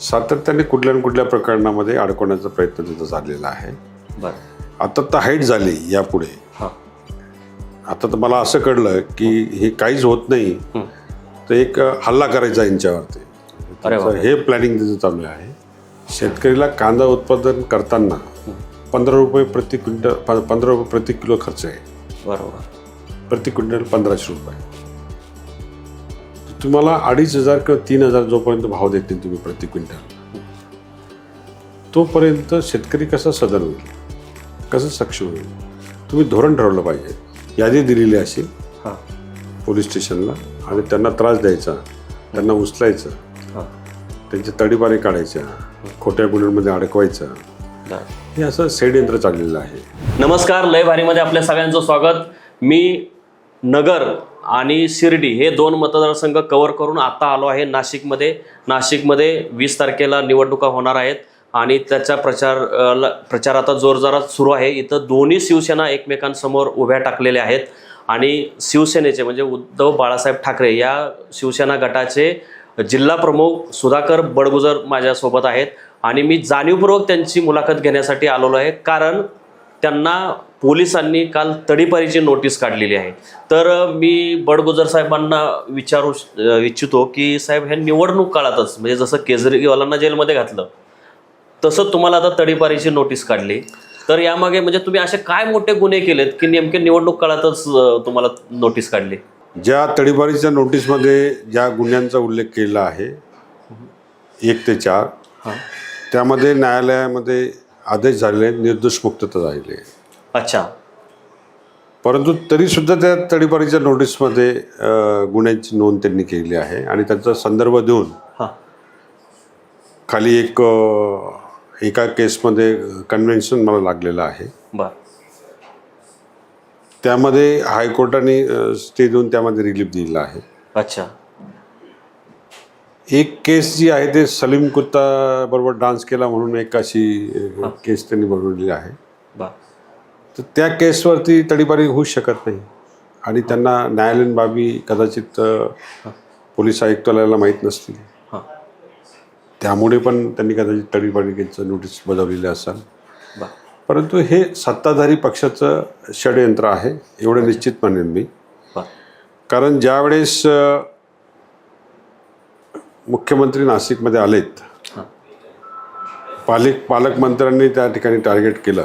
सातत्याने कुठल्या ना कुठल्या प्रकरणामध्ये अडकवण्याचा प्रयत्न तिथं चाललेला आहे. बरं. आता तर हाईट झाली यापुढे. हां. आता तर मला असं कळलं की हे काहीच होत नाही. तर एक हल्ला करायचा यांच्यावरती. हे प्लॅनिंग तिथं चालू आहे. शेतकरीला कांदा उत्पादन करताना पंधरा रुपये प्रति क्विंटल पंधरा रुपये प्रति किलो खर्च आहे. बरोबर. प्रति क्विंटल पंधराशे रुपये. तुम्हाला अडीच हजार किंवा तीन हजार जोपर्यंत भाव देतील तुम्ही प्रति क्विंटल. तोपर्यंत शेतकरी कसा सदर होईल? कसं सक्षम होईल? तुम्ही धोरण ठरवलं पाहिजे. यादी दिलेली असेल. हां. पोलीस स्टेशनला. आणि त्यांना त्रास द्यायचा. त्यांना उचलायचं. हां. त्यांचे तडीपारी काढायच्या. खोट्या गुन्ह्यांमध्ये अडकवायचं. हे असं षडयंत्र चाललेलं आहे. नमस्कार. लय भारीमध्ये आपल्या सगळ्यांचं स्वागत. मी नगर आणि शिर्डी हे दोन मतदारसंघ कव्हर करून आता आलो आहे. नाशिकमध्ये नाशिकमध्ये वीस तारखेला निवडणुका होणार आहेत आणि त्याचा प्रचार ल- प्रचार आता जोरजोरात सुरू आहे. इथं दोन्ही शिवसेना एकमेकांसमोर उभ्या टाकलेल्या आहेत. आणि शिवसेनेचे म्हणजे उद्धव बाळासाहेब ठाकरे या शिवसेना गटाचे जिल्हा प्रमुख सुधाकर बडगुजर माझ्यासोबत आहेत. आणि मी जाणीवपूर्वक त्यांची मुलाखत घेण्यासाठी आलेलो आहे. कारण त्यांना पोलिसांनी काल तडीपारीची नोटीस काढलेली आहे. तर मी बडगुजर साहेबांना विचारू इच्छितो की साहेब हे निवडणूक काळातच म्हणजे जसं केजरीवालांना जेलमध्ये घातलं तसं तुम्हाला आता तडीपारीची नोटीस काढली. तर यामागे म्हणजे तुम्ही असे काय मोठे गुन्हे केलेत की नेमके निवडणूक काळातच तुम्हाला नोटीस काढली? ज्या तडीपारीच्या नोटीसमध्ये ज्या गुन्ह्यांचा उल्लेख केलेला आहे एक ते चार हां. त्यामध्ये न्यायालयामध्ये आदेश झालेले आहेत, निर्दोष मुक्तता झालेली आहे. अच्छा. परंतु तरीसुद्धा त्या तडीपारीच्या नोटीसमध्ये अ, गुन्ह्यांची नोंद त्यांनी केलेली आहे आणि त्याचा संदर्भ देऊन हां. खाली एक अ, एका केसमध्ये कन्व्हेन्शन मला लागलेलं आहे. बरं. त्यामध्ये हायकोर्टाने स्टे देऊन त्यामध्ये रिलीफ दिलेला आहे. अच्छा. एक केस जी आहे ते सलीम कुत्ता बरोबर डान्स केला म्हणून एक अशी केस त्यांनी बनवलेली आहे. तर त्या केसवरती तडीपारी होऊ शकत नाही. आणि त्यांना न्यायालयीन बाबी कदाचित पोलीस आयुक्तालयाला माहीत नसतील. त्यामुळे पण त्यांनी कदाचित तडीपारीचं नोटीस बजावलेली असाल. परंतु हे सत्ताधारी पक्षाचं षडयंत्र आहे एवढं निश्चित म्हणेन मी. कारण ज्यावेळेस मुख्यमंत्री नाशिकमध्ये आलेत. पालक पालकमंत्र्यांनी त्या ठिकाणी टार्गेट केलं.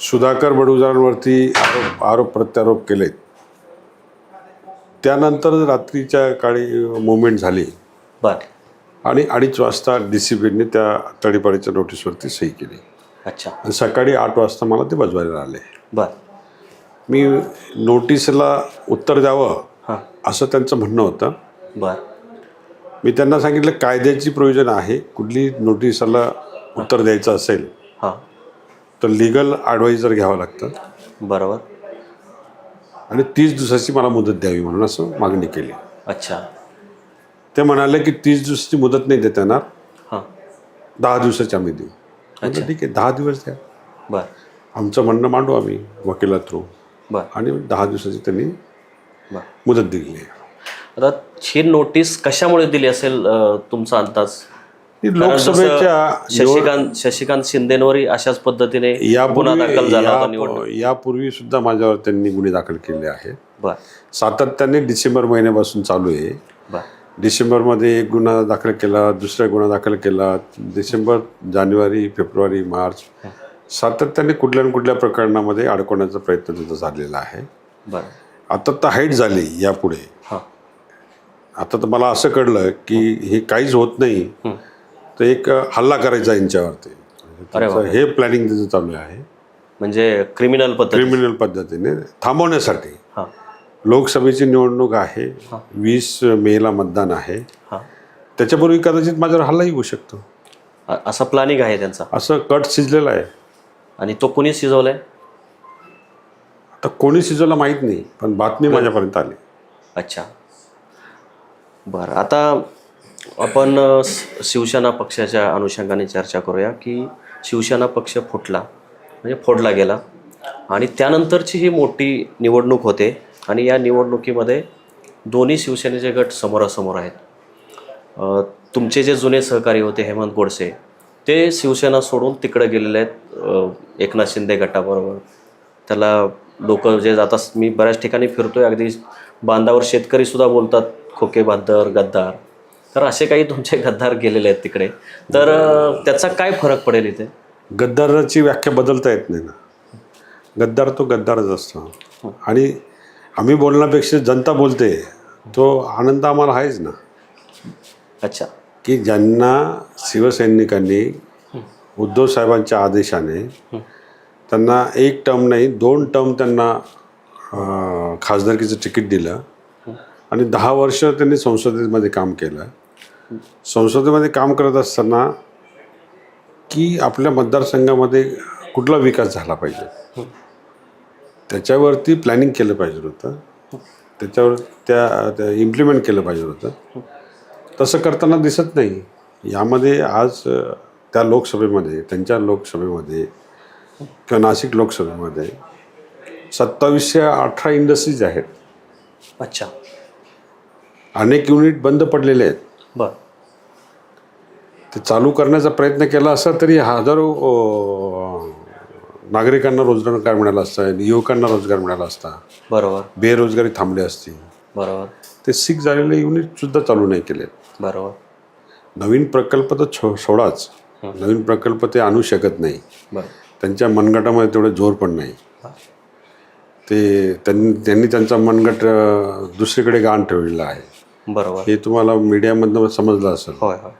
सुधाकर बडुजारांवरती आरोप आरोप प्रत्यारोप केलेत. त्यानंतर रात्रीच्या काळी मुवमेंट झाली. बरं. आणि अडीच वाजता डी सी बीने त्या तडीपाडीच्या नोटीसवरती सही केली. अच्छा. आणि सकाळी आठ वाजता मला ते बजवायला आले. बरं. मी नोटीसला उत्तर द्यावं हां. असं त्यांचं म्हणणं होतं. बरं. मी त्यांना सांगितलं कायद्याची प्रोविजन आहे. कुठली नोटीसला उत्तर द्यायचं असेल हां. तर लिगल ॲडवायझर घ्यावं लागतं बरोबर. आणि तीस दिवसाची मला मुदत द्यावी म्हणून असं मागणी केली. अच्छा. ते म्हणाले की तीस दिवसाची मुदत नाही देता येणार. हां. दहा दिवसाची आम्ही देऊ. म्हटलं ठीक आहे दहा दिवस द्या. बरं. आमचं म्हणणं मांडू आम्ही वकिला थ्रू बरं. आणि दहा दिवसाची त्यांनी बरं. मुदत दिली आहे. आता ही नोटीस कशामुळे दिली असेल तुमचा अंदाज? लोकसभेच्या शशिकांत शशिकांत शिंदेवरही अशाच पद्धतीने गुन्हा दाखल झाला होता यापूर्वी सुद्धा माझ्यावर त्यांनी गुन्हे दाखल केले आहेत. सातत्याने डिसेंबर महिन्यापासून चालू आहे. बर. डिसेंबरमध्ये एक गुन्हा दाखल केला दुसरा गुन्हा दाखल केला. डिसेंबर जानेवारी फेब्रुवारी मार्च सातत्याने कुठल्या ना कुठल्या प्रकरणामध्ये अडकवण्याचा प्रयत्न तिथं झालेला आहे. आता तर हाईट झाली यापुढे. आता तर मला असं कळलं की हे काहीच होत नाही. तर एक हल्ला करायचा यांच्यावरती. अरे त्याचं हे प्लॅनिंग तिथं चालू आहे. म्हणजे क्रिमिनल पद्धती क्रिमिनल पद्धतीने थांबवण्यासाठी. हां. लोकसभेची निवडणूक आहे. वीस मेला मतदान आहे. हां. त्याच्यापूर्वी कदाचित माझ्यावर हल्लाही होऊ शकतो. अ- असा प्लॅनिंग आहे त्यांचा. असं कट शिजलेलं आहे. आणि तो कोणी शिजवलाय? आता कोणी शिजवलं माहीत नाही पण बातमी माझ्यापर्यंत आली. अच्छा. बरं आता आपण शिवसेना पक्षाच्या अनुषंगाने चर्चा करूया की शिवसेना पक्ष फुटला म्हणजे फोडला गेला आणि त्यानंतरची ही मोठी निवडणूक होते आणि या निवडणुकीमध्ये दोन्ही शिवसेनेचे गट समोरासमोर आहेत. तुमचे जे जुने सहकारी होते हेमंत गोडसे ते शिवसेना सोडून तिकडे गेलेले आहेत एकनाथ शिंदे गटाबरोबर. त्याला लोक जे आता मी बऱ्याच ठिकाणी फिरतोय अगदी बांधावर शेतकरीसुद्धा बोलतात खोके बांधर गद्दार. तर असे काही तुमचे गद्दार गेलेले आहेत तिकडे. तर त्याचा काय फरक पडेल इथे? गद्दाराची व्याख्या बदलता येत नाही ना. गद्दार तो गद्दारच असतो. आणि आम्ही बोलण्यापेक्षा जनता बोलते. तो आनंद आम्हाला आहेच ना. अच्छा. की ज्यांना शिवसैनिकांनी उद्धव साहेबांच्या आदेशाने त्यांना एक टर्म नाही दोन टर्म त्यांना खासदारकीचं तिकीट दिलं. आणि दहा वर्ष त्यांनी संसदेमध्ये काम केलं संसदेमध्ये काम करत असताना की आपल्या मतदारसंघामध्ये कुठला विकास झाला पाहिजे? त्याच्यावरती प्लॅनिंग केलं पाहिजे होतं. त्याच्यावर त्या त्या इम्प्लिमेंट केलं पाहिजे होतं. तसं करताना दिसत नाही. यामध्ये आज त्या लोकसभेमध्ये त्यांच्या लोकसभेमध्ये किंवा नाशिक लोकसभेमध्ये सत्तावीसशे अठरा इंडस्ट्रीज आहेत. अच्छा. अनेक युनिट बंद पडलेले आहेत. बर. ते चालू करण्याचा प्रयत्न केला असता तरी हजारो अ, नागरिकांना रोजगार मिळाला असता युवकांना रोजगार मिळाला असता. बरोबर. बेरोजगारी थांबली असती. बरोबर. ते सीक झालेले युनिटसुद्धा चालू नाही केले बरोबर. नवीन प्रकल्प तर छो सोडाच. नवीन प्रकल्प ते आणू शकत नाही. बरं. त्यांच्या मनगटामध्ये तेवढे जोर पण नाही. ते त्यांनी त्यांनी त्यांचा मनगट अ, दुसरीकडे गाण ठेवलेला आहे. बरोबर. हे तुम्हाला मीडियामधनं समजलं असेल. होय होय.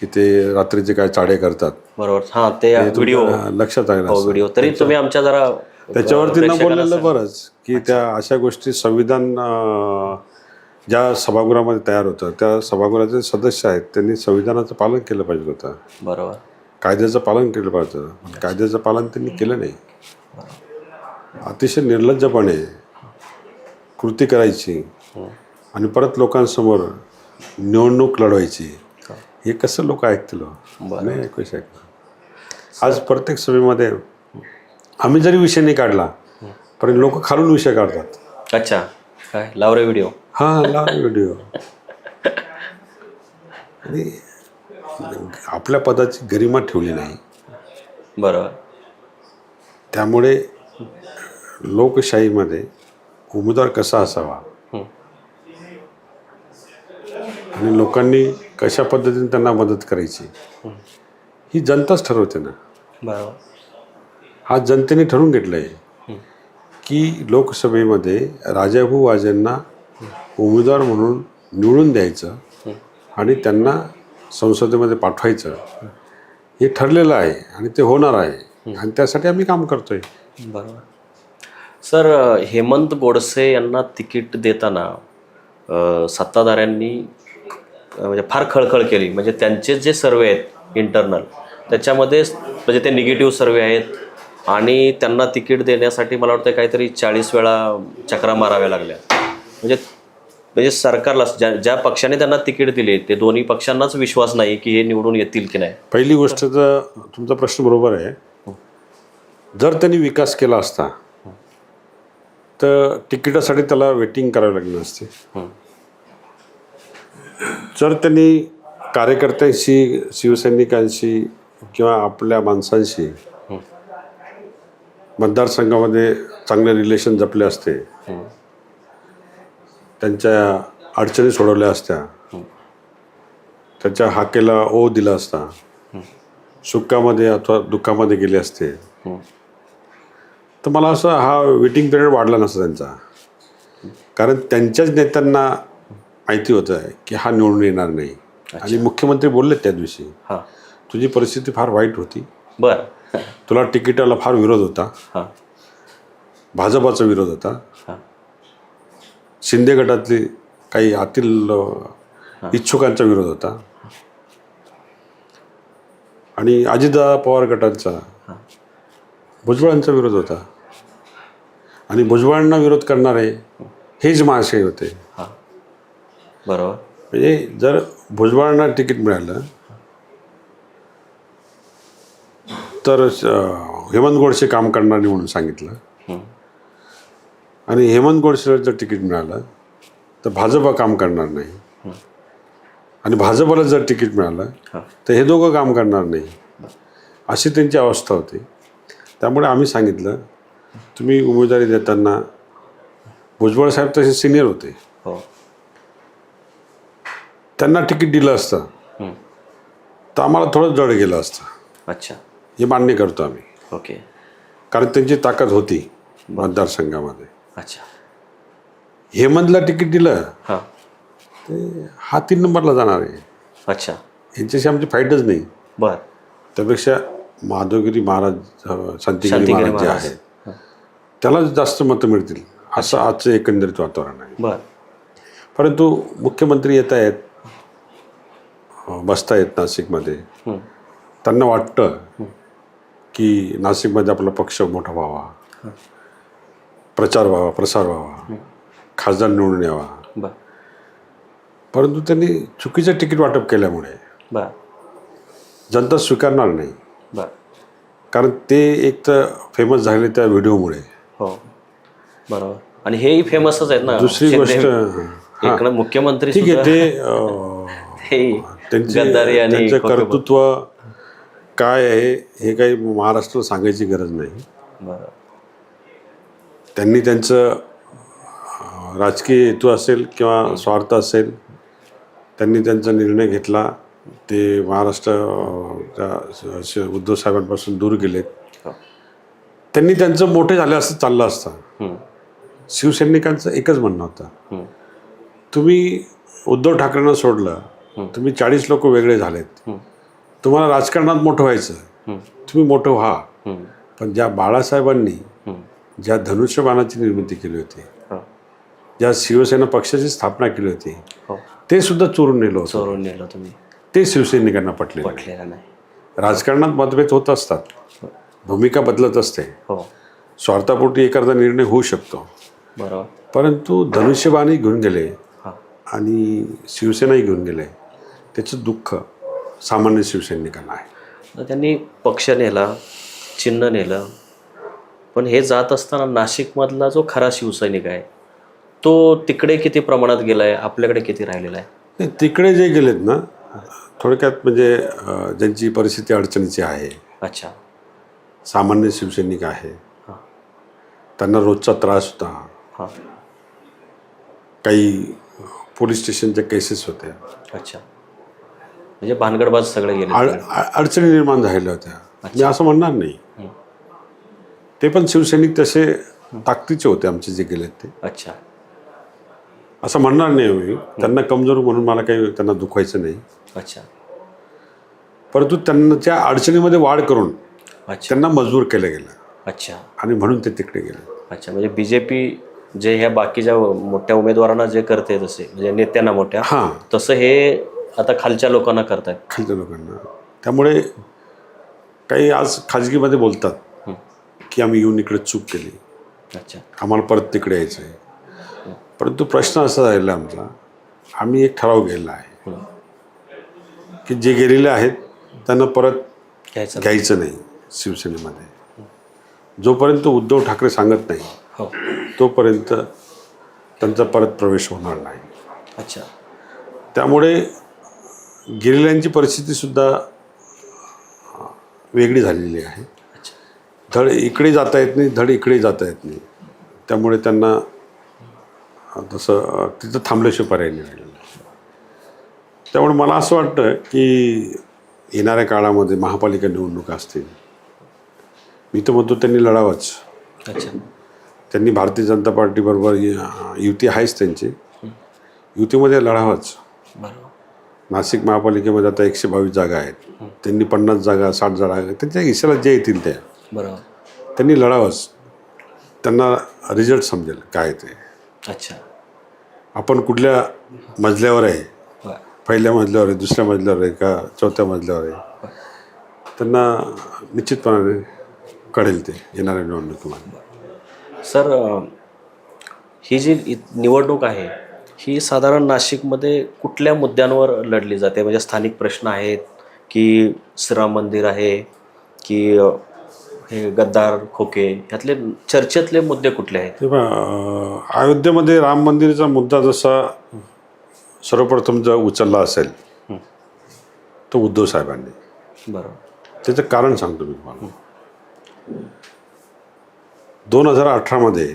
की ते रात्रीचे काय चाडे करतात. बरोबर. हा ते व्हिडिओ. लक्षात आलं हो. व्हिडिओ. तरी तुम्ही आमच्या जरा त्याच्यावरती न बोललेलं बरंच की त्या अशा गोष्टी संविधान अ, ज्या सभागृहामध्ये तयार होतं त्या सभागृहाचे सदस्य आहेत त्यांनी संविधानाचं पालन केलं पाहिजे होतं. बरोबर. कायद्याचं पालन केलं पाहिजे होतं. कायद्याचं पालन त्यांनी केलं नाही. अतिशय निर्लज्जपणे कृती करायची. आणि परत लोकांसमोर निवडणूक लढवायची. हे. कसं लोक ऐकतील हो? नाही ऐकू शकत. आज प्रत्येक सभेमध्ये आम्ही जरी विषय नाही काढला पण लोक खालून विषय काढतात. अच्छा. काय? लावरे व्हिडिओ. हा लाव व्हिडिओ. आणि आपल्या पदाची गरिमा ठेवली नाही. बरोबर. त्यामुळे लोकशाहीमध्ये उमेदवार कसा असावा हं. आणि लोकांनी कशा पद्धतीने त्यांना मदत करायची? ही जनताच ठरवते ना. बरोबर. हा जनतेने ठरवून घेतलं आहे की लोकसभेमध्ये राजाभाऊ वाजेंना उमेदवार म्हणून निवडून द्यायचं आणि त्यांना संसदेमध्ये पाठवायचं. हे ठरलेलं आहे आणि ते होणार आहे. आणि त्यासाठी आम्ही काम करतोय. बरोबर. सर हेमंत गोडसे यांना तिकीट देताना सत्ताधाऱ्यांनी म्हणजे फार खळखळ केली. म्हणजे त्यांचे जे सर्वे आहेत इंटरनल त्याच्यामध्ये म्हणजे ते निगेटिव्ह सर्वे आहेत आणि त्यांना तिकीट देण्यासाठी मला वाटतं काहीतरी चाळीस वेळा चक्रा माराव्या लागल्या. म्हणजे म्हणजे सरकारला ज्या ज्या पक्षाने त्यांना तिकीट दिले ते दोन्ही पक्षांनाच विश्वास नाही की हे निवडून येतील की नाही. पहिली गोष्ट तर तुमचा प्रश्न बरोबर आहे. जर त्यांनी विकास केला असता तर तिकिटासाठी त्याला वेटिंग करावी लागली असते. जर त्यांनी कार्यकर्त्यांशी शिवसैनिकांशी किंवा आपल्या माणसांशी मतदारसंघामध्ये चांगले रिलेशन जपले असते. त्यांच्या अडचणी सोडवल्या असत्या त्याच्या हाकेला ओ दिला असता सुखामध्ये अथवा दुःखामध्ये गेले असते. तर मला असं हा वेटिंग पिरियड वाढला नसता त्यांचा कारण त्यांच्याच नेत्यांना माहिती होतं की हा निवडून येणार नाही. आणि मुख्यमंत्री बोलले त्या दिवशी तुझी परिस्थिती फार वाईट होती. बरं. तुला तिकिटाला फार विरोध होता. भाजपाचा विरोध होता. शिंदे गटातली काही आतील इच्छुकांचा विरोध होता. आणि अजितदादा पवार गटांचा भुजबळांचा विरोध होता. आणि भुजबळांना विरोध करणारे हेच महाशय होते. हां. बरोबर. म्हणजे जर भुजबळांना तिकीट मिळालं तर हेमंत गोडसे काम करणार नाही म्हणून सांगितलं. आणि हेमंत गोडसेला जर तिकीट मिळालं तर भाजपा काम करणार नाही. आणि भाजपला जर तिकीट मिळालं तर हे दोघं काम करणार नाही. अशी त्यांची अवस्था होती. त्यामुळे आम्ही सांगितलं तुम्ही उमेदवारी देताना भुजबळ साहेब तसे सिनियर होते. त्यांना तिकीट दिलं असतं. हं. तर आम्हाला थोडं जड गेलं असतं. अच्छा. हे मान्य करतो आम्ही. ओके. कारण त्यांची ताकद होती मतदारसंघामध्ये. अच्छा. हेमंतला तिकीट दिलं हां. ते हा तीन नंबरला जाणार आहे. अच्छा. यांच्याशी आमची फाईटच नाही. बर. त्यापेक्षा माधवगिरी महाराज अं, शांतिगिरी शांतिगिरी महाराज जे महाराज. आहेत त्याला जास्त मतं मिळतील. असं आजचं एकंदरीत वातावरण आहे. बर. परंतु मुख्यमंत्री येत आहेत. बसतायत नाशिकमध्ये. हं. त्यांना वाटतं की नाशिकमध्ये आपला पक्ष मोठा व्हावा. प्रचार व्हावा प्रसार व्हावा. खासदार निवडून यावा. परंतु त्यांनी चुकीचं तिकीट वाटप केल्यामुळे जनता स्वीकारणार नाही. कारण ते एक तर फेमस झाले त्या व्हिडिओमुळे. हो. बरोबर. आणि हेही फेमसच आहेत ना. दुसरी. गोष्ट मुख्यमंत्री ठीक आहे ते गद्दारी आणि त्यांचं. कर्तृत्व काय आहे हे काही महाराष्ट्राला सांगायची गरज नाही बरं त्यांनी त्यांचं अं, राजकीय हेतू असेल किंवा स्वार्थ असेल त्यांनी त्यांचा निर्णय घेतला ते महाराष्ट्र अं, त्या श- उद्धव साहेबांपासून दूर गेलेत हो. त्यांनी त्यांचं मोठे झाले असं चाललं असतं. शिवसैनिकांचं एकच म्हणणं होतं. तुम्ही उद्धव ठाकरेंना सोडलं तुम्ही चाळीस लोक वेगळे झालेत. हं. तुम्हाला राजकारणात मोठं व्हायचं. हं. तुम्ही मोठं व्हा. हं. पण ज्या बाळासाहेबांनी हं. ज्या धनुष्यबाणाची निर्मिती केली होती हो. ज्या शिवसेना पक्षाची स्थापना केली होती हो. ते सुद्धा चोरून नेलं चोरून नेलं तुम्ही. ते शिवसैनिकांना पटले नाही. राजकारणात मतभेद होत असतात. भूमिका बदलत असते. हो. स्वार्थापोटी एखादा निर्णय होऊ शकतो. बरोबर. परंतु धनुष्यबाणही घेऊन गेले हां. आणि शिवसेनाही घेऊन गेले. त्याचं दुःख सामान्य शिवसैनिकांना आहे. त्यांनी पक्ष नेला चिन्ह नेलं. पण हे जात असताना नाशिकमधला जो खरा शिवसैनिक आहे तो तिकडे किती प्रमाणात गेला आहे आपल्याकडे किती राहिलेला आहे? तिकडे जे गेलेत ना थोडक्यात म्हणजे ज्यांची परिस्थिती अडचणीची आहे अच्छा. सामान्य शिवसैनिक आहे. त्यांना रोजचा त्रास होता. काही पोलीस स्टेशनच्या केसेस होत्या अच्छा. म्हणजे भानगडबाज सगळे गेले. अडचणी निर्माण झालेल्या होत्या. मी असं म्हणणार नाही. ते पण शिवसैनिक तसे ताकदीचे होते आमचे जे गेलेत ते. अच्छा. असं म्हणणार नाही मी त्यांना कमजोर म्हणून मला काही त्यांना दुखवायचं नाही. अच्छा. परंतु त्यांच्या अडचणीमध्ये वाढ करून त्यांना मजबूर केलं गेलं. अच्छा. आणि म्हणून ते तिकडे गेले. अच्छा म्हणजे बी जे पी जे ह्या बाकीच्या मोठ्या उमेदवारांना जे करते तसे म्हणजे नेत्यांना मोठ्या हां. तसं हे आता खालच्या लोकांना करतायत. खालच्या लोकांना. त्यामुळे काही आज खाजगीमध्ये बोलतात. की आम्ही येऊन इकडे चूक केली. अच्छा. आम्हाला परत तिकडे यायचं आहे परंतु प्रश्न असा राहिला आमचा आम्ही एक ठराव गेला आहे. की जे गेलेले आहेत त्यांना परत घ्यायचं घ्यायचं नाही शिवसेनेमध्ये. जोपर्यंत उद्धव ठाकरे सांगत नाही हो. तोपर्यंत त्यांचा परत प्रवेश होणार नाही. अच्छा. त्यामुळे गेलेल्यांची परिस्थितीसुद्धा वेगळी झालेली आहे. धड इकडे जाता येत नाही धड इकडे जाता येत नाही. त्यामुळे त्यांना तसं तिथं थांबल्याशिवाय पर्याय नाही राहिलेला. त्यामुळे मला असं वाटतं की येणाऱ्या काळामध्ये महापालिका निवडणुका असतील. मी तर म्हणतो त्यांनी लढावंच. त्यांनी भारतीय जनता पार्टीबरोबर युती आहेच त्यांची. युतीमध्ये लढावंच. बरोबर. नाशिक महापालिकेमध्ये आता एकशे बावीस जागा आहेत. त्यांनी पन्नास जागा साठ जागा त्यांच्या हिश्याला जे येतील त्या. बरोबर. त्यांनी लढावंच. त्यांना रिझल्ट समजेल काय ते. अच्छा. आपण कुठल्या मजल्यावर आहे? पहिल्या मजल्यावर आहे दुसऱ्या मजल्यावर आहे का चौथ्या मजल्यावर आहे? त्यांना निश्चितपणाने कळेल ते येणाऱ्या निवडणुकीमध्ये. सर ही जी निवडणूक आहे ही साधारण नाशिकमध्ये कुठल्या मुद्द्यांवर लढली जाते? म्हणजे स्थानिक प्रश्न आहेत की श्रीराम मंदिर आहे की हे गद्दार खोके ह्यातले चर्चेतले मुद्दे कुठले आहेत? अयोध्येमध्ये राम मंदिराचा मुद्दा जसा सर्वप्रथम जर उचलला असेल तो उद्धव साहेबांनी. बरोबर त्याचं कारण सांगतो मी तुम्हाला. दोन हजार अठरामध्ये.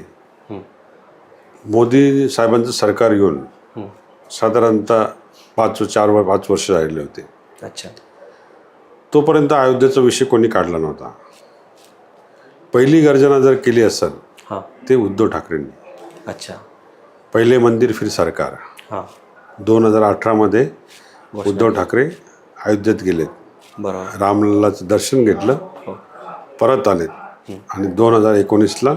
मोदी साहेबांचं सरकार येऊन. साधारणतः पाच चार वर पाच वर्ष राहिले होते. अच्छा. तोपर्यंत अयोध्येचा विषय कोणी काढला नव्हता. पहिली गर्जना जर केली असेल ते उद्धव ठाकरेंनी. अच्छा. पहिले मंदिर फिर सरकार. दोन हजार अठरामध्ये उद्धव ठाकरे अयोध्येत गेलेत. रामलल्लाचं दर्शन घेतलं. हो. परत आलेत. आणि दोन हजार एकोणीसला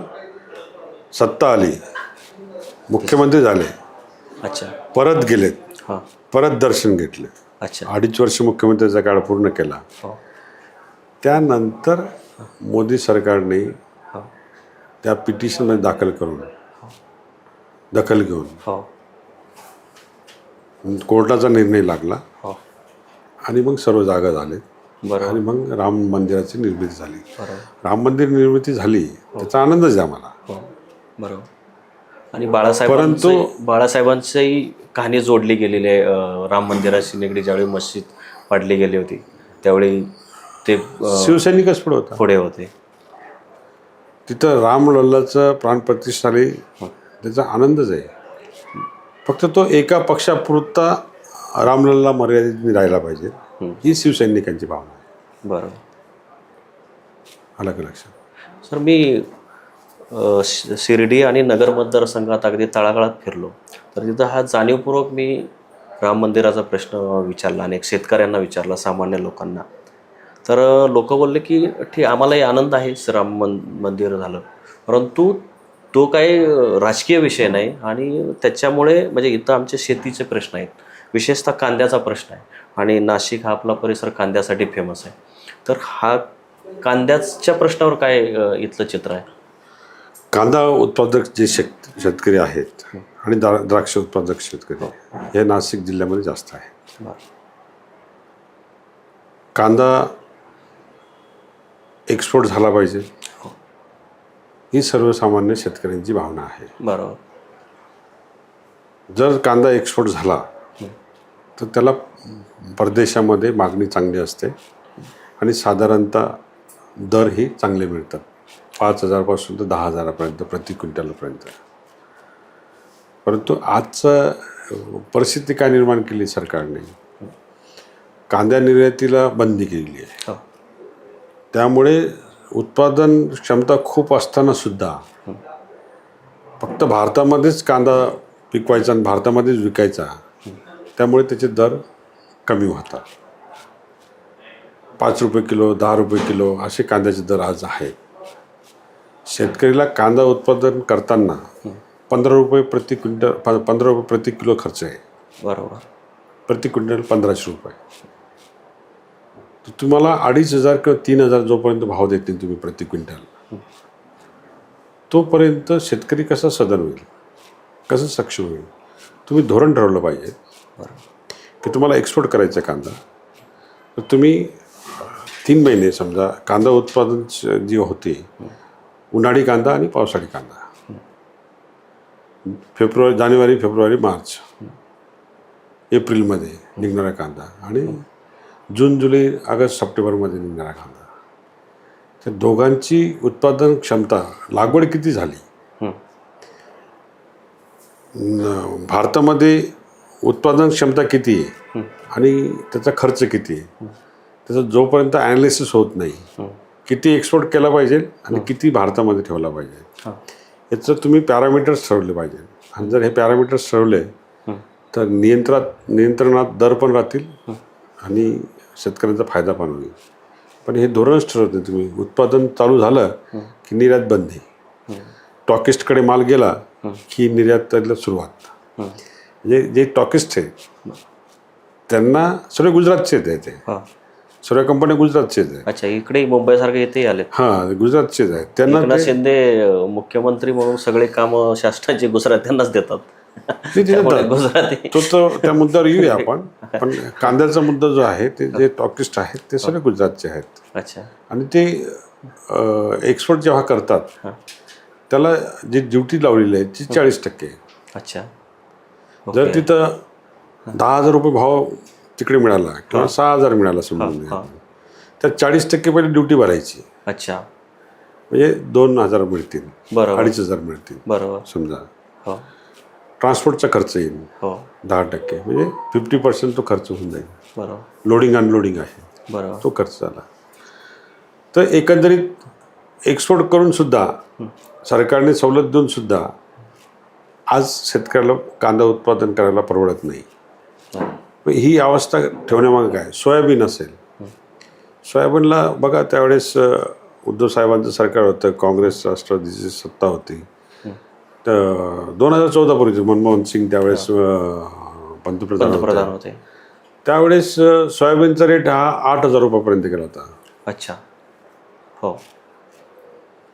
सत्ता आली. मुख्यमंत्री झाले. अच्छा. परत गेलेत. हां. परत दर्शन घेतले. अच्छा. अडीच वर्ष मुख्यमंत्र्याचा काळ पूर्ण केला. हो. त्यानंतर मोदी सरकारने हो. त्या पिटिशनमध्ये दाखल करून दखल घेऊन हो. कोर्टाचा निर्णय लागला. हो. आणि मग सर्व जागा झाले बरोबर. आणि मग राम मंदिराची निर्मिती झाली. बरोबर. राम मंदिर निर्मिती झाली. त्याचा आनंदच आहे आम्हाला. हो. बरोबर. आणि बाळासाहेबांचं बाळासाहेबांचीही कहाणी जोडली गेलेली आहे. अं, राम मंदिराशी निगडीत ज्यावेळी मस्जिद पाडली गेली होती त्यावेळी ते अं, शिवसैनिकच पुढे होता. पुढे होते. तिथं रामलल्लाचं प्राणप्रतिष्ठाली त्याचा आनंदच आहे. फक्त तो एका पक्षापुरता रामलल्ला मर्यादित राहायला पाहिजे. ही शिवसैनिकांची भावना आहे. बरोबर. आलं का लक्षात? सर मी शिर्डी आणि नगर मतदारसंघात अगदी तळागाळात फिरलो. तर तिथं हा जाणीवपूर्वक मी राम मंदिराचा प्रश्न विचारला अनेक शेतकऱ्यांना विचारला सामान्य लोकांना. तर लोक बोलले की ठीक आम्हालाही आनंद आहे राम मन मंदिर झालं. परंतु तो काही राजकीय विषय नाही आणि त्याच्यामुळे म्हणजे इथं आमचे शेतीचे प्रश्न आहेत. विशेषतः कांद्याचा प्रश्न आहे आणि नाशिक हा आपला परिसर कांद्यासाठी फेमस आहे. तर हा कांद्याच्या प्रश्नावर काय इथलं चित्र आहे? कांदा उत्पादक जे शेत शेतकरी आहेत आणि द्रा द्राक्ष उत्पादक शेतकरी हे नाशिक जिल्ह्यामध्ये जास्त आहे. कांदा एक्सपोर्ट झाला पाहिजे. ही सर्वसामान्य शेतकऱ्यांची भावना आहे. बरोबर. जर कांदा एक्सपोर्ट झाला तर त्याला परदेशामध्ये मागणी चांगली असते आणि साधारणतः दरही चांगले मिळतात. पाच हजारपासून तर दहा हजारापर्यंत प्रति क्विंटलपर्यंत. परंतु आजचं परिस्थिती काय निर्माण केली सरकारने? कांद्या निर्यातीला बंदी केलेली आहे. हो. त्यामुळे उत्पादन क्षमता खूप असताना सुद्धा फक्त भारतामध्येच कांदा पिकवायचा आणि भारतामध्येच विकायचा त्यामुळे त्याचे दर कमी होतात. पाच रुपये किलो दहा रुपये किलो असे कांद्याचे दर आज आहेत. शेतकरीला कांदा उत्पादन करताना पंधरा रुपये प्रति क्विंटल पंधरा रुपये प्रति किलो खर्च आहे. बरोबर. प्रति क्विंटल पंधराशे रुपये. तुम्हाला अडीच हजार किंवा तीन हजार जोपर्यंत भाव देतील तुम्ही प्रति क्विंटल. तोपर्यंत शेतकरी कसा सदन होईल? कसं सक्षम होईल? तुम्ही धोरण ठरवलं पाहिजे. की तुम्हाला एक्सपोर्ट करायचा कांदा. तर तुम्ही तीन महिने समजा कांदा उत्पादन जी होते उन्हाळी कांदा आणि पावसाळी कांदा. फेब्रुवारी जानेवारी फेब्रुवारी मार्च. एप्रिलमध्ये निघणारा कांदा आणि जून जुलै ऑगस्ट सप्टेंबरमध्ये निघणारा कांदा. तर दोघांची उत्पादन क्षमता लागवड किती झाली? भारतामध्ये उत्पादन क्षमता किती आहे? आणि त्याचा खर्च किती आहे? त्याचा जोपर्यंत ॲनालिसिस होत नाही किती एक्सपोर्ट केला पाहिजे आणि किती भारतामध्ये ठेवला पाहिजे. हां. याचं तुम्ही पॅरामीटर्स ठरवले पाहिजे. आणि जर हे पॅरामीटर्स ठरवले तर नियंत्रणात नियंत्रणात दर पण राहतील आणि शेतकऱ्यांचा फायदा पण होईल. पण हे धोरणच ठरवत नाही तुम्ही. उत्पादन चालू झालं की निर्यात बंद आहे. टॉकिस्टकडे माल गेला की निर्यातीला सुरुवात. जे जे टॉकिस्ट आहेत त्यांना सर्व गुजरातचे ते हां. सर्व कंपन्या गुजरातचेच आहेत अच्छा इकडे मुंबईसारखे इथे आले हां गुजरातचेच आहेत त्यांना एकनाथ शिंदे मुख्यमंत्री म्हणून सगळे कामं शासनाची गुजरात्यांनाच देतात. ते देतात. त्यामुळे गुजराती तो तर त्या मुद्द्यावर येऊया आपण. पण कांद्याचा मुद्दा जो आहे ते जे टॉकिस्ट आहेत ते सगळे गुजरातचे आहेत. अच्छा. आणि ते एक्सपोर्ट जेव्हा करतात त्याला जी ड्युटी लावलेली आहे ती चाळीस टक्के आहे. अच्छा. जर तिथं दहा हजार रुपये भाव तिकडे मिळाला किंवा सहा हजार मिळाला समजून घ्या. त्यात चाळीस टक्के पहिले ड्युटी भरायची. अच्छा. म्हणजे दोन हजार मिळतील बरोबर. अडीच हजार मिळतील बरोबर. समजा. हो. ट्रान्सपोर्टचा खर्च येईल हो. दहा टक्के. म्हणजे फिफ्टी पर्सेंट तो खर्च होऊन जाईल. बरोबर. लोडिंग अनलोडिंग आहे. बरोबर. तो खर्च झाला. तर एकंदरीत एक्सपोर्ट करून सुद्धा सरकारने सवलत देऊन सुद्धा आज शेतकऱ्याला कांदा उत्पादन करायला परवडत नाही. ही अवस्था ठेवण्यामागे काय? सोयाबीन असेल. सोयाबीनला बघा त्यावेळेस उद्धव साहेबांचं सरकार होतं काँग्रेस राष्ट्रवादीची सत्ता होती. तर दोन हजार चौदापूर्वी मनमोहन सिंग त्यावेळेस पंतप्रधान होते. पंतप्रधान होते. त्यावेळेस सोयाबीनचा रेट हा आठ हजार रुपयापर्यंत गेला होता. अच्छा. हो.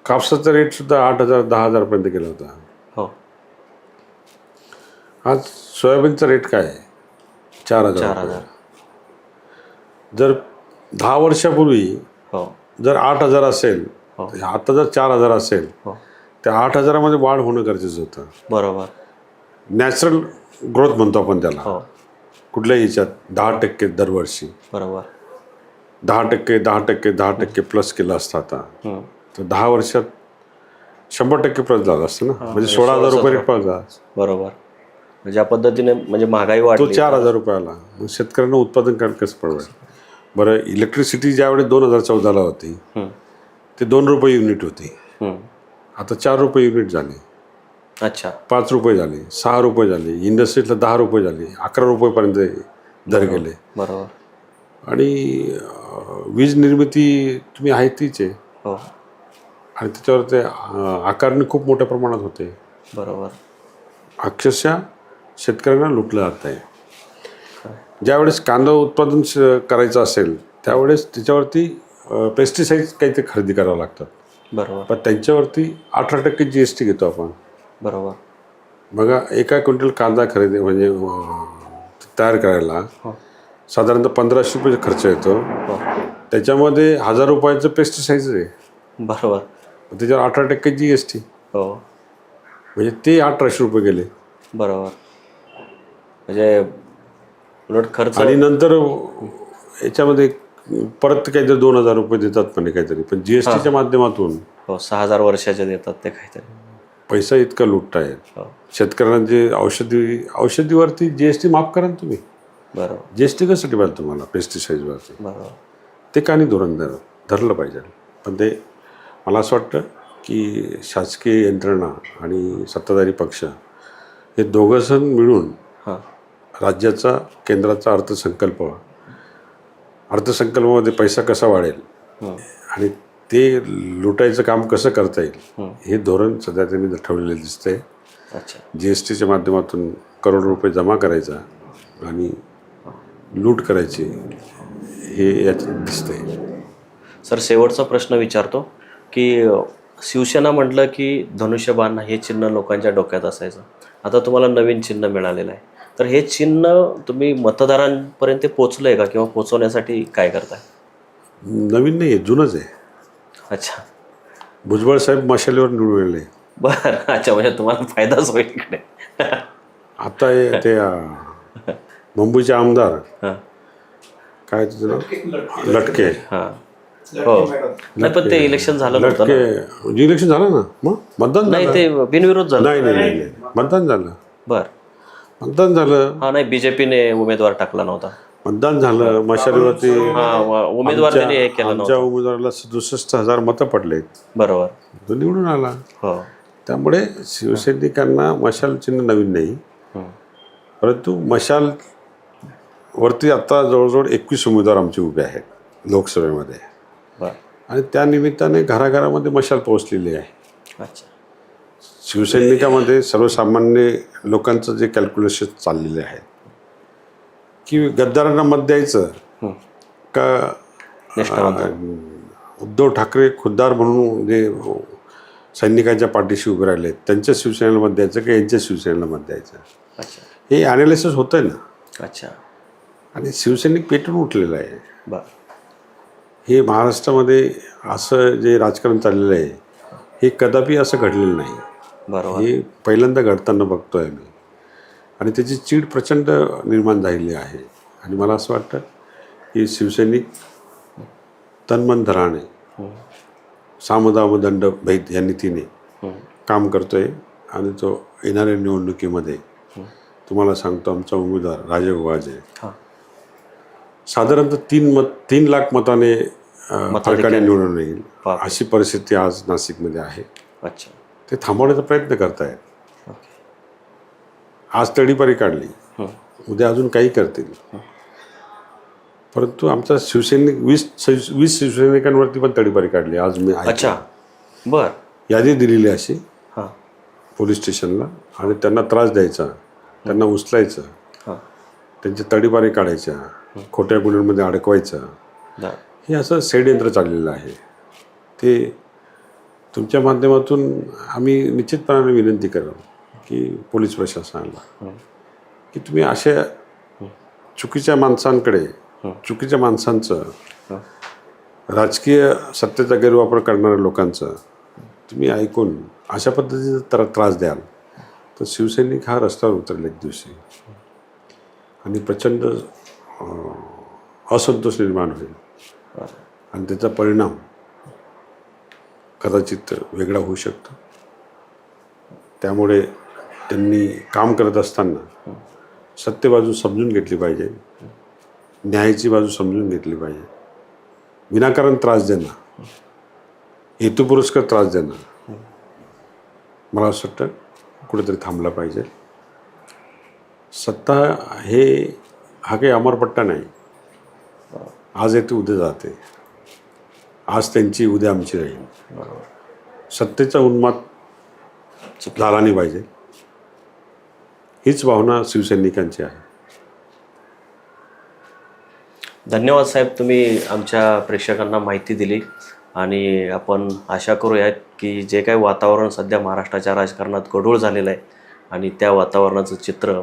कापसाचा रेट सुद्धा आठ हजार दहा हजारपर्यंत गेला होता. हो. आज सोयाबीनचा रेट काय आहे? चार हजार चार. हजार. जर दहा वर्षापूर्वी हो. जर आठ हजार असेल हो. तर आता जर चार हजार असेल हो. त्या आठ हजारामध्ये वाढ होणं गरजेचं होतं. बरोबर. नॅचरल ग्रोथ म्हणतो आपण त्याला. हो. कुठल्याही याच्यात दहा टक्के दरवर्षी. बरोबर. दहा टक्के दहा टक्के दहा टक्के प्लस केलं असतं आता. हम्म. तर दहा वर्षात शंभर टक्के प्लस झालं असतं ना? म्हणजे सोळा हजार रुपये झाला. बरोबर. म्हणजे ज्या पद्धतीने म्हणजे महागाई तो वाढली. चार हजार रुपयाला. मग शेतकऱ्यांना उत्पादन करायला कसं परवडेल बरं इलेक्ट्रिसिटी ज्यावेळेस दोन हजार चौदाला होती. ते दोन रुपये युनिट होती. आता चार रुपये युनिट झाले. अच्छा. पाच रुपये झाले सहा रुपये झाले इंडस्ट्रीतला दहा रुपये झाले अकरा रुपयेपर्यंत दर गेले. बरोबर. आणि अं, वीज निर्मिती तुम्ही आहे तीच आहे. हो. आणि त्याच्यावर ते अं, आकारणी खूप मोठ्या प्रमाणात होते. बरोबर. अक्षरशः शेतकऱ्यांना लुटलं जात आहे. ज्यावेळेस कांदा उत्पादन करायचं असेल त्यावेळेस त्याच्यावरती पेस्टिसाईड्स काहीतरी खरेदी करावं लागतात बरोबर. पण त्यांच्यावरती अठरा टक्के जी एस टी घेतो आपण. बरोबर. बघा एका क्विंटल कांदा खरेदी म्हणजे तयार करायला हो. साधारणतः पंधराशे रुपये खर्च येतो. हो. त्याच्यामध्ये हजार रुपयाचं पेस्टिसाईड्स आहे. बरोबर. त्याच्यावर अठरा टक्के जी एस टी हो. म्हणजे ते अठराशे रुपये गेले. बरोबर. म्हणजे उलट खर्च आणि नंतर याच्यामध्ये परत काहीतरी दोन हजार रुपये देतात पण काहीतरी. पण जी एस टीच्या माध्यमातून हो सहा हजार वर्षाचे देतात ते काहीतरी. पैसा इतका लुटतायत हो. शेतकऱ्यांना जे औषधी औषधीवरती जी एस टी माफ करा ना तुम्ही. बरोबर. जी एस टी कशासाठी पाहिजे तुम्हाला? पेस्टिसाईडवरती बरोबर. ते का नाही धोरण धर धरलं पाहिजे. पण ते मला असं वाटतं की शासकीय यंत्रणा आणि सत्ताधारी पक्ष हे दोघं जण मिळून हां. राज्याचा केंद्राचा अर्थसंकल्प. अर्थसंकल्पामध्ये पैसा कसा वाढेल. आणि ते लुटायचं काम कसं करता येईल? हं. धोरण सध्या त्यांनी ठेवलेलं दिसतंय. अच्छा. जी एस टीच्या माध्यमातून करोड रुपये जमा करायचा आणि लूट करायची हे याच्यात दिसतंय. सर शेवटचा प्रश्न विचारतो की शिवसेना म्हटलं की धनुष्यबाण हे चिन्ह लोकांच्या डोक्यात असायचं. आता तुम्हाला नवीन चिन्ह मिळालेलं आहे. तर हे चिन्ह तुम्ही मतदारांपर्यंत पोचलं आहे का किंवा पोचवण्यासाठी काय करताय? नवीन नाही आहे जुनंच आहे. अच्छा. भुजबळ साहेब मशालीवर निवडून आले बरं अच्छा म्हणजे तुम्हाला फायदाच होईल इकडे आता हे ते अं, मुंबईचे आमदार. हां. काय त्याचं नाव? लटके. हां. हो. नाही पण ते इलेक्शन झालं नव्हतं ना? लटके इलेक्शन झालं ना? मग? मतदान नाही झालं. ते बिनविरोध झालं. नाही नाही नाही नाही. मतदान झालं. बरं. मतदान झालं. हा नाही बीजेपीने उमेदवार टाकला नव्हता. मतदान झालं मशालीवरती हा व- उमेदवार त्यांनी हे केलं आमच्या उमेदवाराला सदुसष्ट हजार मतं पडले. बरोबर. तो निवडून आला. हो. त्यामुळे शिवसैनिकांना मशाल चिन्ह नवीन नाही. परंतु मशाल वरती आता जवळजवळ एकवीस उमेदवार आमचे उभे आहेत लोकसभेमध्ये. बरं. आणि त्या निमित्ताने घराघरामध्ये मशाल पोहोचलेली आहे. अच्छा. शिवसैनिकामध्ये सर्वसामान्य लोकांचं जे कॅल्क्युलेशन चाललेले आहे की गद्दारांना मत द्यायचं. का उद्धव ठाकरे खुद्दार म्हणून जे सैनिकांच्या पाठीशी उभे राहिले त्यांच्या शिवसेनेला मत द्यायचं का यांच्या शिवसेनेला मत द्यायचं? हे ॲनालिसिस होतं आहे ना. अच्छा. आणि शिवसैनिक पेटून उठलेलं आहे. हे महाराष्ट्रामध्ये असं जे राजकारण चाललेलं आहे हे कदापि असं घडलेलं नाही. हे पहिल्यांदा घडताना बघतोय मी. आणि त्याची चीड प्रचंड निर्माण झालेली आहे. आणि मला असं वाटतं की शिवसैनिक तन्मन धराणे सामदामदंड भेद या नीतीने काम करतोय. आणि तो येणाऱ्या निवडणुकीमध्ये तुम्हाला सांगतो आमचा उमेदवार राजीव वाजे. हां. साधारणतः तीन मत तीन लाख मताने फरकाने निवडून येईल. अशी परिस्थिती आज नाशिकमध्ये आहे. अच्छा. ते थांबवण्याचा प्रयत्न करतायत. आज तडीपारी काढली. उद्या अजून काही करतील. परंतु आमचा शिवसैनिक वीस वीस शिवसैनिकांवरती पण तडीपारी काढली. आज मी. अच्छा. बर. यादी दिलेली अशी. पोलीस स्टेशनला. आणि त्यांना त्रास द्यायचा. त्यांना उचलायचं. त्यांच्या तडीपारी काढायच्या. खोट्या गुन्ह्यांमध्ये अडकवायचं. हे असं षडयंत्र चाललेलं आहे. ते तुमच्या माध्यमातून आम्ही निश्चितपणाने विनंती करू की पोलीस प्रशासनाला की तुम्ही अशा चुकीच्या माणसांकडे चुकीच्या माणसांचं. राजकीय सत्तेचा गैरवापर करणाऱ्या लोकांचं तुम्ही ऐकून अशा पद्धतीचा तर त्रास द्याल. तर शिवसैनिक हा रस्त्यावर उतरेल एक दिवशी. आणि प्रचंड असंतोष निर्माण होईल. आणि त्याचा परिणाम कदाचित वेगळा होऊ शकतो. त्यामुळे त्यांनी काम करत असताना सत्य बाजू समजून घेतली पाहिजे. न्यायाची बाजू समजून घेतली पाहिजे. विनाकारण त्रास देणं हेतुपुरस्कर त्रास देणं मला असं वाटतं कुठेतरी थांबला पाहिजे. सत्ता हे हा काही अमरपट्टा नाही. आज येते उद्या जाते. आज त्यांची उद्या आमची राहील. सत्तेचा उन्माद झाला नाही पाहिजे. हीच भावना शिवसैनिकांची आहे. धन्यवाद साहेब तुम्ही आमच्या प्रेक्षकांना माहिती दिली. आणि आपण आशा करूयात की जे काही वातावरण सध्या महाराष्ट्राच्या राजकारणात गढूळ झालेलं आहे आणि त्या वातावरणाचं चित्र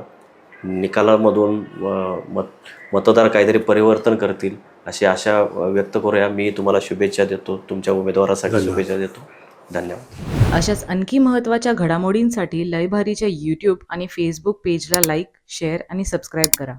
निकालामधून मत मतदार काहीतरी परिवर्तन करतील. अशी आशा व्यक्त करूया. मी तुम्हाला शुभेच्छा देतो. तुमच्या उमेदवारासाठी शुभेच्छा देतो. धन्यवाद. अशाच आणखी महत्त्वाच्या घडामोडींसाठी लयभारीच्या यूट्यूब आणि फेसबुक पेजला लाईक शेअर आणि सबस्क्राईब करा.